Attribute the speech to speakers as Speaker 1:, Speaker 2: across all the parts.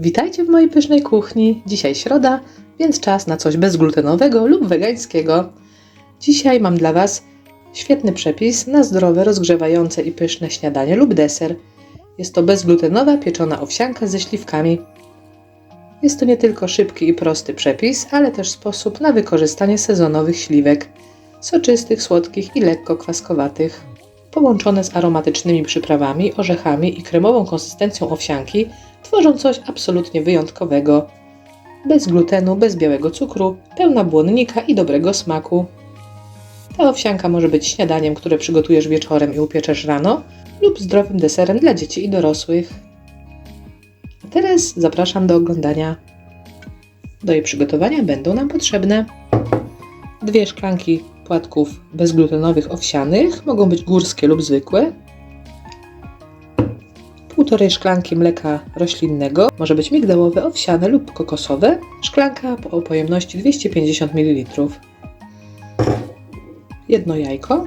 Speaker 1: Witajcie w mojej pysznej kuchni. Dzisiaj środa, więc czas na coś bezglutenowego lub wegańskiego. Dzisiaj mam dla Was świetny przepis na zdrowe, rozgrzewające i pyszne śniadanie lub deser. Jest to bezglutenowa pieczona owsianka ze śliwkami. Jest to nie tylko szybki i prosty przepis, ale też sposób na wykorzystanie sezonowych śliwek, soczystych, słodkich i lekko kwaskowatych. Połączone z aromatycznymi przyprawami, orzechami i kremową konsystencją owsianki, tworzą coś absolutnie wyjątkowego. Bez glutenu, bez białego cukru, pełna błonnika i dobrego smaku. Ta owsianka może być śniadaniem, które przygotujesz wieczorem i upieczesz rano, lub zdrowym deserem dla dzieci i dorosłych. A teraz zapraszam do oglądania. Do jej przygotowania będą nam potrzebne dwie szklanki płatków bezglutenowych owsianych, mogą być górskie lub zwykłe, półtorej szklanki mleka roślinnego, może być migdałowe, owsiane lub kokosowe, szklanka o pojemności 250 ml, jedno jajko,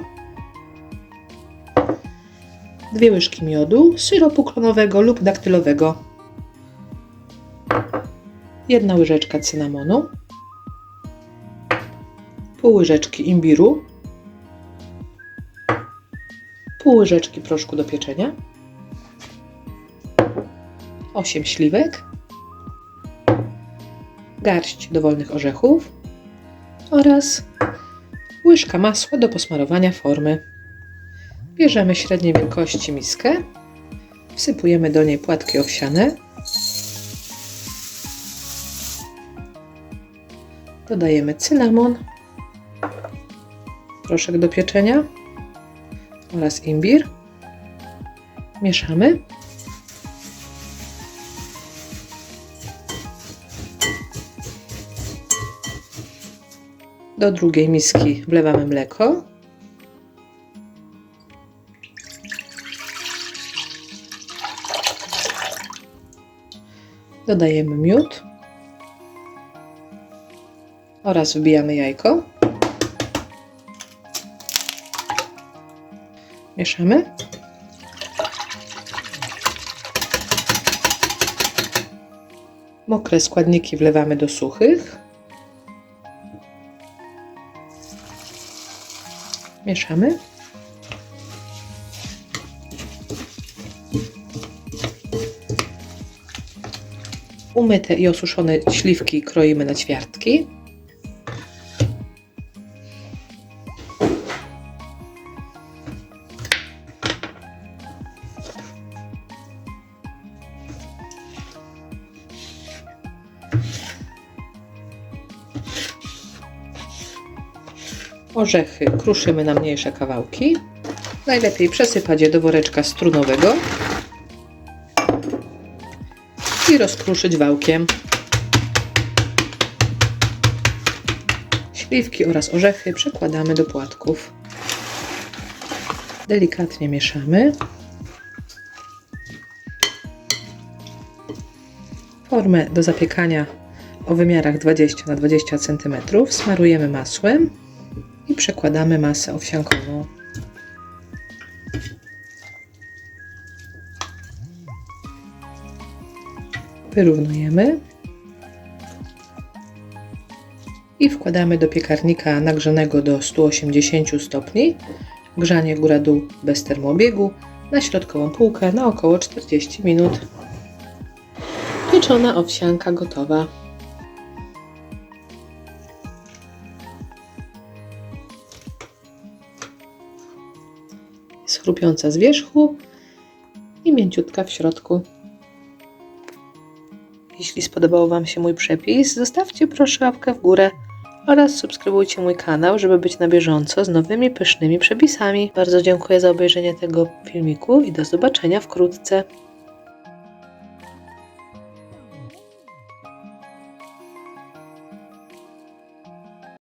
Speaker 1: dwie łyżki miodu, syropu klonowego lub daktylowego, jedna łyżeczka cynamonu, pół łyżeczki imbiru, pół łyżeczki proszku do pieczenia, 8 śliwek, garść dowolnych orzechów. Oraz łyżka masła do posmarowania formy. Bierzemy średniej wielkości miskę, wsypujemy do niej płatki owsiane, dodajemy cynamon, proszek do pieczenia oraz imbir. Mieszamy. Do drugiej miski wlewamy mleko. Dodajemy miód oraz wbijamy jajko. Mieszamy. Mokre składniki wlewamy do suchych. Mieszamy. Umyte i osuszone śliwki kroimy na ćwiartki. Orzechy kruszymy na mniejsze kawałki. Najlepiej przesypać je do woreczka strunowego i rozkruszyć wałkiem. Śliwki oraz orzechy przekładamy do płatków. Delikatnie mieszamy. Formę do zapiekania o wymiarach 20 na 20 cm smarujemy masłem i przekładamy masę owsiankową. Wyrównujemy i wkładamy do piekarnika nagrzanego do 180 stopni. Grzanie góra-dół bez termoobiegu na środkową półkę na około 40 minut. Pieczona owsianka gotowa. Chrupiąca z wierzchu i mięciutka w środku. Jeśli spodobał Wam się mój przepis, zostawcie proszę łapkę w górę oraz subskrybujcie mój kanał, żeby być na bieżąco z nowymi pysznymi przepisami. Bardzo dziękuję za obejrzenie tego filmiku i do zobaczenia wkrótce.